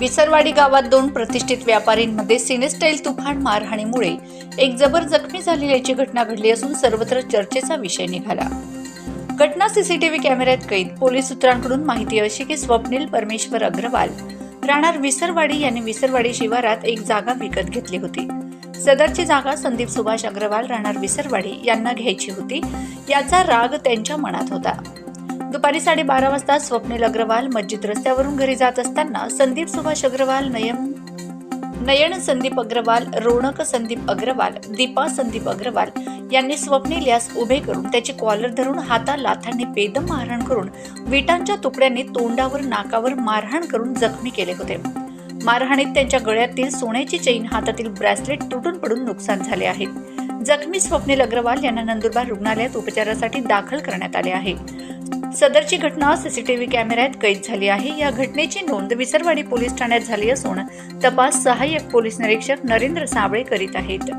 विसरवाडी गावात दोन प्रतिष्ठित व्यापारींमध्ये सिनेस्टाईल तुफान मारहाणीमुळे एक जबर जखमी झालेल्याची घटना घडली असून सर्वत्र चर्चेचा विषय निघाला. घटना सीसीटीव्ही कॅमेऱ्यात कैद. पोलीस सूत्रांकडून माहिती अशी की स्वप्नील परमेश्वर अग्रवाल राहणार विसरवाडी यांनी विसरवाडी शिवारात एक जागा विकत घेतली होती. सदरची जागा संदीप सुभाष अग्रवाल राहणार विसरवाडी यांना घ्यायची होती. याचा राग त्यांच्या मनात होता. दुपारी साडेबारा वाजता स्वप्नील अग्रवाल मस्जिद रस्त्यावरून घरी जात असताना संदीप सुभाष अग्रवाल नयन नयन संदीप अग्रवाल रोणक संदीप अग्रवाल दीपा संदीप अग्रवाल यांनी स्वप्नील यास उभे करून त्याची कॉलर धरून हाता लाथांनी बेदम मारहाण करून विटांच्या तुकड्यांनी तोंडावर नाकावर मारहाण करून जखमी केले होते. मारहाणीत त्यांच्या गळ्यातील सोन्याची चेन हातातील ब्रेसलेट तुटून पडून नुकसान झाले आहे. जखमी स्वप्नील अग्रवाल यांना नंदुरबार रुग्णालयात उपचारासाठी दाखल करण्यात आले आहे. सदरची घटना सीसीटीव्ही कॅमेऱ्यात कैद झाली आहे. या घटनेची नोंद विसरवाडी पोलीस ठाण्यात झाली असून तपास सहाय्यक पोलीस निरीक्षक नरेंद्र साबळे करीत आहेत.